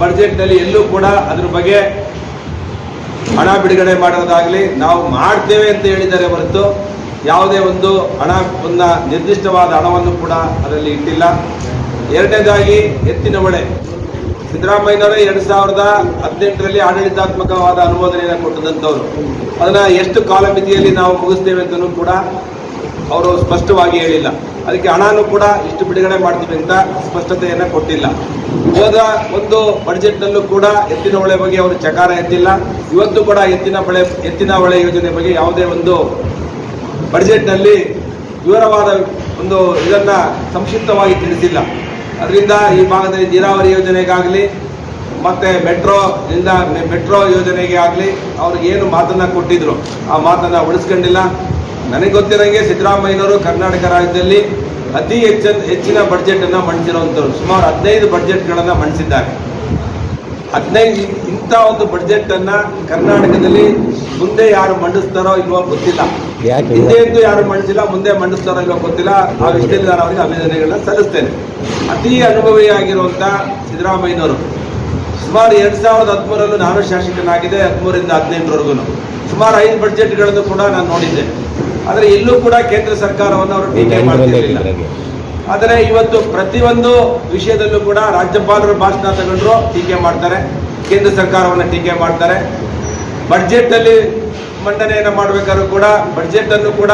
ಬಡ್ಜೆಟ್ನಲ್ಲಿ ಎಲ್ಲೂ ಕೂಡ ಅದ್ರ ಬಗ್ಗೆ ಹಣ ಬಿಡುಗಡೆ ಮಾಡೋದಾಗಲಿ ನಾವು ಮಾಡ್ತೇವೆ ಅಂತ ಹೇಳಿದ್ದಾರೆ ಹೊರತು ಯಾವುದೇ ಒಂದು ಹಣ, ಒಂದು ನಿರ್ದಿಷ್ಟವಾದ ಹಣವನ್ನು ಕೂಡ ಅದರಲ್ಲಿ ಇಟ್ಟಿಲ್ಲ. ಎರಡನೇದಾಗಿ ಎತ್ತಿನ ಹೊಳೆ ಸಿದ್ದರಾಮಯ್ಯನವರೇ ಎರಡು ಸಾವಿರದ ಹದಿನೆಂಟರಲ್ಲಿ ಆಡಳಿತಾತ್ಮಕವಾದ ಅನುಮೋದನೆಯನ್ನು ಕೊಟ್ಟದಂಥವ್ರು ಅದನ್ನು ಎಷ್ಟು ಕಾಲಮಿತಿಯಲ್ಲಿ ನಾವು ಮುಗಿಸ್ತೇವೆ ಅಂತಲೂ ಕೂಡ ಅವರು ಸ್ಪಷ್ಟವಾಗಿ ಹೇಳಿಲ್ಲ. ಅದಕ್ಕೆ ಹಣನೂ ಕೂಡ ಇಷ್ಟು ಬಿಡುಗಡೆ ಮಾಡ್ತೀವಿ ಅಂತ ಸ್ಪಷ್ಟತೆಯನ್ನು ಕೊಟ್ಟಿಲ್ಲ. ಹೋದ ಒಂದು ಬಡ್ಜೆಟ್ನಲ್ಲೂ ಕೂಡ ಎತ್ತಿನ ಹೊಳೆ ಬಗ್ಗೆ ಅವರು ಚಕಾರ ಎತ್ತಿಲ್ಲ. ಇವತ್ತು ಕೂಡ ಎತ್ತಿನ ಬಳೆ ಎತ್ತಿನ ಹೊಳೆ ಯೋಜನೆ ಬಗ್ಗೆ ಯಾವುದೇ ಒಂದು ಬಡ್ಜೆಟ್ನಲ್ಲಿ ವಿವರವಾದ ಒಂದು ಇದನ್ನ ಸಂಕ್ಷಿಪ್ತವಾಗಿ ತಿಳಿಸಿಲ್ಲ. ಅದರಿಂದ ಈ ಭಾಗದಲ್ಲಿ ನೀರಾವರಿ ಯೋಜನೆಗಾಗಲಿ, ಮತ್ತೆ ಮೆಟ್ರೋ ಇಂದ ಮೆಟ್ರೋ ಯೋಜನೆಗೆ ಆಗಲಿ ಅವ್ರಿಗೆ ಏನು ಮಾತನ್ನ ಕೊಟ್ಟಿದ್ರು, ಆ ಮಾತನ್ನ ಉಳಿಸ್ಕೊಂಡಿಲ್ಲ. ನನಗೆ ಗೊತ್ತಿರೋಂಗೆ ಸಿದ್ದರಾಮಯ್ಯನವರು ಕರ್ನಾಟಕ ರಾಜ್ಯದಲ್ಲಿ ಅತಿ ಹೆಚ್ಚ ಹೆಚ್ಚಿನ ಬಡ್ಜೆಟ್ ಅನ್ನ ಮಂಡಿಸಿರುವಂಥವ್ರು. ಸುಮಾರು ಹದಿನೈದು ಬಡ್ಜೆಟ್ಗಳನ್ನ ಮಂಡಿಸಿದ್ದಾರೆ. ಹದಿನೈದು ಇಂಥ ಒಂದು ಬಡ್ಜೆಟ್ ಅನ್ನ ಕರ್ನಾಟಕದಲ್ಲಿ ಮುಂದೆ ಯಾರು ಮಂಡಿಸ್ತಾರೋ ಇಲ್ವೋ ಗೊತ್ತಿಲ್ಲ. ಹಿಂದೆ ಎಂದು ಯಾರು ಮಂಡಿಸಿಲ್ಲ ಮುಂದೆ ಮಂಡಿಸ್ತಾರೋ ಇಲ್ವೋ ಗೊತ್ತಿಲ್ಲ. ಆ ವಿಷಯದಲ್ಲಿ ನಾನು ಅವರಿಗೆ ಅಭಿನಂದನೆಗಳನ್ನ ಸಲ್ಲಿಸ್ತೇನೆ. ಅತಿ ಅನುಭವಿಯಾಗಿರುವಂಥ ಸಿದ್ದರಾಮಯ್ಯನವರು ಸುಮಾರು ಎರಡ್ ಸಾವಿರದ ಹದಿಮೂರಲ್ಲೂ ನಾನು ಶಾಸಕನಾಗಿದೆ ಹದಿಮೂರಿಂದ ಹದಿನೆಂಟರವರೆಗೂ. ಸುಮಾರು ಐದು ಬಡ್ಜೆಟ್ಗಳನ್ನು ಕೂಡ ನಾನು ನೋಡಿದ್ದೆ. ಆದರೆ ಎಲ್ಲೂ ಕೂಡ ಕೇಂದ್ರ ಸರ್ಕಾರವನ್ನು ಅವರು ಟೀಕೆ ಮಾಡ್ತಿರ್ಲಿಲ್ಲ. ಆದರೆ ಇವತ್ತು ಪ್ರತಿಯೊಂದು ವಿಷಯದಲ್ಲೂ ಕೂಡ ರಾಜ್ಯಪಾಲರು ಭಾಷಣ ತಗೊಂಡ್ರು ಟೀಕೆ ಮಾಡ್ತಾರೆ ಕೇಂದ್ರ ಸರ್ಕಾರವನ್ನು ಟೀಕೆ ಮಾಡ್ತಾರೆ. ಬಡ್ಜೆಟ್ ಅಲ್ಲಿ ಮಂಡನೆಯನ್ನು ಮಾಡಬೇಕಾದ್ರೂ ಕೂಡ ಬಡ್ಜೆಟ್ ಅನ್ನು ಕೂಡ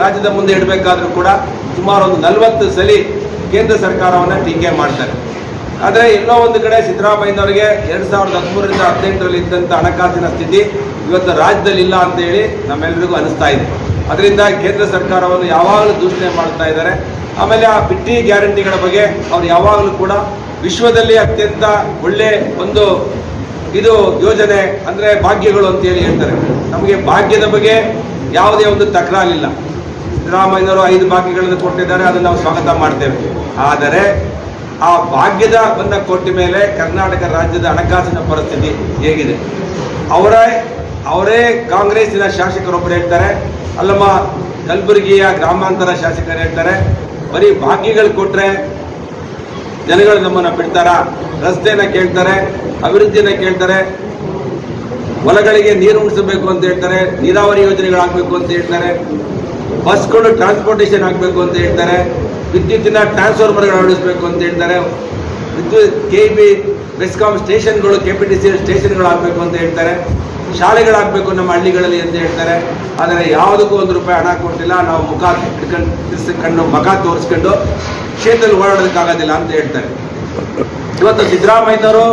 ರಾಜ್ಯದ ಮುಂದೆ ಇಡಬೇಕಾದ್ರೂ ಕೂಡ ಸುಮಾರು ಒಂದು ನಲವತ್ತು ಸಲಿ ಕೇಂದ್ರ ಸರ್ಕಾರವನ್ನು ಟೀಕೆ ಮಾಡ್ತಾರೆ. ಆದರೆ ಎಲ್ಲೋ ಒಂದು ಕಡೆ ಸಿದ್ದರಾಮಯ್ಯನವರಿಗೆ ಎರಡ್ ಸಾವಿರದ ಹದಿಮೂರರಿಂದ ಹದಿನೆಂಟರಲ್ಲಿ ಇದ್ದಂಥ ಹಣಕಾಸಿನ ಸ್ಥಿತಿ ಇವತ್ತು ರಾಜ್ಯದಲ್ಲಿ ಇಲ್ಲ ಅಂತ ಹೇಳಿ ನಮ್ಮೆಲ್ಲರಿಗೂ ಅನಿಸ್ತಾ ಇದೆ. ಅದರಿಂದ ಕೇಂದ್ರ ಸರ್ಕಾರವನ್ನು ಯಾವಾಗಲೂ ದೂಷಣೆ ಮಾಡ್ತಾ ಇದ್ದಾರೆ. ಆಮೇಲೆ ಆ ಬಿಟ್ಟಿ ಗ್ಯಾರಂಟಿಗಳ ಬಗ್ಗೆ ಅವ್ರು ಯಾವಾಗಲೂ ಕೂಡ ವಿಶ್ವದಲ್ಲಿ ಅತ್ಯಂತ ಒಳ್ಳೆ ಒಂದು ಇದು ಯೋಜನೆ ಅಂದರೆ ಭಾಗ್ಯಗಳು ಅಂತ ಹೇಳಿ ಹೇಳ್ತಾರೆ. ನಮಗೆ ಭಾಗ್ಯದ ಬಗ್ಗೆ ಯಾವುದೇ ಒಂದು ತಕರಾರಿಲ್ಲ. ಸಿದ್ದರಾಮಯ್ಯನವರು ಐದು ಭಾಗ್ಯಗಳನ್ನು ಕೊಟ್ಟಿದ್ದಾರೆ, ಅದನ್ನು ನಾವು ಸ್ವಾಗತ ಮಾಡ್ತೇವೆ. ಆದರೆ ಆ ಭಾಗ್ಯದ ಬಂದ ಕೊಟ್ಟ ಮೇಲೆ ಕರ್ನಾಟಕ ರಾಜ್ಯದ ಹಣಕಾಸಿನ ಪರಿಸ್ಥಿತಿ ಹೇಗಿದೆ? ಅವರೇ ಅವರೇ ಕಾಂಗ್ರೆಸ್ಸಿನ ಶಾಸಕರೊಬ್ಬರು ಹೇಳ್ತಾರೆ ಅಲ್ಲಮ್ಮ ಕಲಬುರಗಿಯ ಗ್ರಾಮಾಂತರ ಶಾಸಕರು ಹೇಳ್ತಾರೆ, ಬರೀ ಭಾಗ್ಯಗಳು ಕೊಟ್ರೆ ಜನಗಳು ನಮ್ಮನ್ನು ಬಿಡ್ತಾರ? ರಸ್ತೆನ ಕೇಳ್ತಾರೆ, ಅಭಿವೃದ್ಧಿನ ಕೇಳ್ತಾರೆ, ಹೊಲಗಳಿಗೆ ನೀರು ಉಣಿಸಬೇಕು ಅಂತ ಹೇಳ್ತಾರೆ, ನೀರಾವರಿ ಯೋಜನೆಗಳಾಗಬೇಕು ಅಂತ ಹೇಳ್ತಾರೆ, ಬಸ್ಗಳು ಟ್ರಾನ್ಸ್ಪೋರ್ಟೇಷನ್ ಆಗಬೇಕು ಅಂತ ಹೇಳ್ತಾರೆ, ವಿದ್ಯುತ್ತಿನ ಟ್ರಾನ್ಸ್ಫಾರ್ಮರ್ಗಳು ಅಳವಡಿಸಬೇಕು ಅಂತ ಹೇಳ್ತಾರೆ ವಿದ್ಯುತ್ ಕೆ ಬಿ ಬೆಸ್ಕಾಂ ಸ್ಟೇಷನ್ಗಳು ಕೆ ಪಿ ಟಿ ಸಿ ಸ್ಟೇಷನ್ಗಳು ಆಗಬೇಕು ಅಂತ ಹೇಳ್ತಾರೆ. ಶಾಲೆಗಳಾಗಬೇಕು ನಮ್ಮ ಹಳ್ಳಿಗಳಲ್ಲಿ ಅಂತ ಹೇಳ್ತಾರೆ. ಆದರೆ ಯಾವುದಕ್ಕೂ ಒಂದು ರೂಪಾಯಿ ಹಣ ಕೊಟ್ಟಿಲ್ಲ. ನಾವು ಮುಖ ತಿರ್ಸ್ಕೊಂಡು, ಮುಖ ತೋರಿಸ್ಕೊಂಡು ಕ್ಷೇತ್ರದಲ್ಲಿ ಓಡಾಡೋದಕ್ಕಾಗೋದಿಲ್ಲ ಅಂತ ಹೇಳ್ತಾರೆ. ಇವತ್ತು ಸಿದ್ದರಾಮಯ್ಯನವರು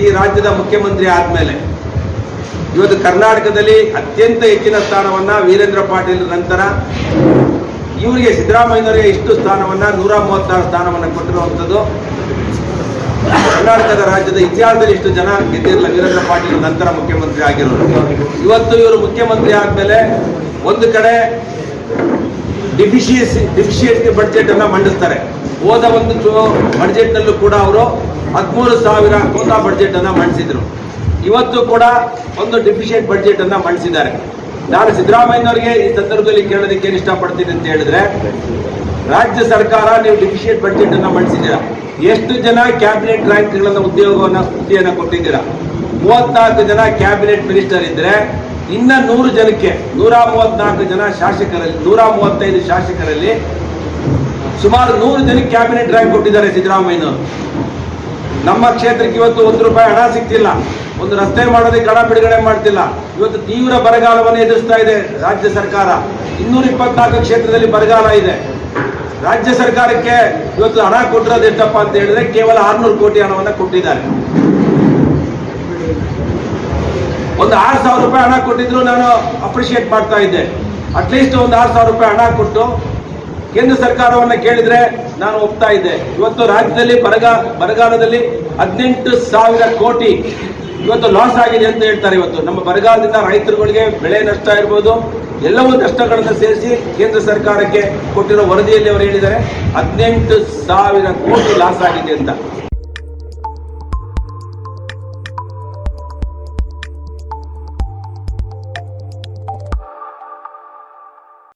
ಈ ರಾಜ್ಯದ ಮುಖ್ಯಮಂತ್ರಿ ಆದಮೇಲೆ ಇವತ್ತು ಕರ್ನಾಟಕದಲ್ಲಿ ಅತ್ಯಂತ ಹೆಚ್ಚಿನ ಸ್ಥಾನವನ್ನು ವೀರೇಂದ್ರ ಪಾಟೀಲ್ ನಂತರ ಇವರಿಗೆ ಸಿದ್ದರಾಮಯ್ಯನವರಿಗೆ ಇಷ್ಟು ಸ್ಥಾನವನ್ನ ನೂರ ಮೂವತ್ತಾರು ಸ್ಥಾನವನ್ನ ಕೊಟ್ಟಿರುವಂಥದ್ದು. ಕರ್ನಾಟಕದ ರಾಜ್ಯದ ಇತಿಹಾಸದಲ್ಲಿ ಇಷ್ಟು ಜನ ಗೆದ್ದಿರಲ್ಲ, ವೀರೇಂದ್ರ ಪಾಟೀಲ್ ನಂತರ ಮುಖ್ಯಮಂತ್ರಿ ಆಗಿರೋರು. ಇವತ್ತು ಇವರು ಮುಖ್ಯಮಂತ್ರಿ ಆದಮೇಲೆ ಒಂದು ಕಡೆ ಡಿಫಿಷಿಯನ್ಸಿ ಡಿಫಿಷಿಯನ್ಸಿ ಬಡ್ಜೆಟ್ ಅನ್ನ ಮಂಡಿಸ್ತಾರೆ. ಹೋದ ಒಂದು ಬಡ್ಜೆಟ್ ನಲ್ಲೂ ಕೂಡ ಅವರು ಹದಿಮೂರು ಸಾವಿರ ಕೋಟಾ ಬಡ್ಜೆಟ್ ಅನ್ನ ಮಂಡಿಸಿದ್ರು. ಇವತ್ತು ಕೂಡ ಒಂದು ಡಿಫಿಷಿಯಂಟ್ ಬಡ್ಜೆಟ್ ಅನ್ನ ಮಂಡಿಸಿದ್ದಾರೆ. ನಾನು ಸಿದ್ದರಾಮಯ್ಯನವರಿಗೆ ಈ ಸಂದರ್ಭದಲ್ಲಿ ಕೇಳೋದಕ್ಕೆ ಏನು ಇಷ್ಟಪಡ್ತೀನಿ ಅಂತ ಹೇಳಿದ್ರೆ, ರಾಜ್ಯ ಸರ್ಕಾರ, ನೀವು ಡಿಫಿಷಿಯಂಟ್ ಬಜೆಟ್ ಅನ್ನ ಮಂಡಿಸಿದ್ದೀರಾ ಎಷ್ಟು ಜನ ಕ್ಯಾಬಿನೆಟ್ ರ್ಯಾಂಕ್ಗಳನ್ನ ಉದ್ಯೋಗವನ್ನ ಸುದ್ದಿಯನ್ನು ಕೊಟ್ಟಿದ್ದೀರಾ? ಮೂವತ್ನಾಲ್ಕು ಜನ ಕ್ಯಾಬಿನೆಟ್ ಮಿನಿಸ್ಟರ್ ಇದ್ರೆ, ಇನ್ನ ನೂರು ಜನಕ್ಕೆ, ನೂರ ಮೂವತ್ನಾಲ್ಕು ಜನ ಶಾಸಕರಲ್ಲಿ, ನೂರ ಮೂವತ್ತೈದು ಶಾಸಕರಲ್ಲಿ ಸುಮಾರು ನೂರು ಜನಕ್ಕೆ ಕ್ಯಾಬಿನೆಟ್ ರ್ಯಾಂಕ್ ಕೊಟ್ಟಿದ್ದಾರೆ ಸಿದ್ದರಾಮಯ್ಯನವರು. ನಮ್ಮ ಕ್ಷೇತ್ರಕ್ಕೆ ಇವತ್ತು ಒಂದು ರೂಪಾಯಿ ಹಣ ಸಿಗ್ತಿಲ್ಲ. ಒಂದು ರಸ್ತೆ ಮಾಡೋದಕ್ಕೆ ಹಣ ಬಿಡುಗಡೆ ಮಾಡ್ತಿಲ್ಲ. ಇವತ್ತು ತೀವ್ರ ಬರಗಾಲವನ್ನು ಎದುರಿಸ್ತಾ ಇದೆ ರಾಜ್ಯ ಸರ್ಕಾರ. ಇನ್ನೂರ ಇಪ್ಪತ್ನಾಲ್ಕು ಕ್ಷೇತ್ರದಲ್ಲಿ ಬರಗಾಲ ಇದೆ. ರಾಜ್ಯ ಸರ್ಕಾರಕ್ಕೆ ಇವತ್ತು ಹಣ ಕೊಟ್ಟಿರೋದು ಎಷ್ಟಪ್ಪ ಅಂತ ಹೇಳಿದ್ರೆ ಕೇವಲ ಆರ್ನೂರು ಕೋಟಿ ಹಣವನ್ನ ಕೊಟ್ಟಿದ್ದಾರೆ. ಒಂದು ಆರು ಸಾವಿರ ರೂಪಾಯಿ ಹಣ ಕೊಟ್ಟಿದ್ರು ನಾನು ಅಪ್ರಿಷಿಯೇಟ್ ಮಾಡ್ತಾ ಇದ್ದೆ. ಅಟ್ಲೀಸ್ಟ್ ಒಂದು ಆರು ಸಾವಿರ ರೂಪಾಯಿ ಹಣ ಕೊಟ್ಟು ಕೇಂದ್ರ ಸರ್ಕಾರವನ್ನ ಕೇಳಿದ್ರೆ ನಾನು ಒಪ್ತಾ ಇದ್ದೆ. ಇವತ್ತು ರಾಜ್ಯದಲ್ಲಿ ಬರಗ ಬರಗಾಲದಲ್ಲಿ ಹದಿನೆಂಟು ಸಾವಿರ ಕೋಟಿ ಇವತ್ತು ಲಾಸ್ ಆಗಿದೆ ಅಂತ ಹೇಳ್ತಾರೆ ಇವತ್ತು. ನಮ್ಮ ಬರಗಾಲದಿಂದ ರೈತರುಗಳಿಗೆ ಬೆಳೆ ನಷ್ಟ ಇರ್ಬೋದು, ಎಲ್ಲವೂ ನಷ್ಟಗಳನ್ನು ಸೇರಿಸಿ ಕೇಂದ್ರ ಸರ್ಕಾರಕ್ಕೆ ಕೊಟ್ಟಿರೋ ವರದಿಯಲ್ಲಿ ಅವರು ಹೇಳಿದ್ದಾರೆ, ಹದಿನೆಂಟು ಸಾವಿರ ಕೋಟಿ ಲಾಸ್ ಆಗಿದೆ ಅಂತ.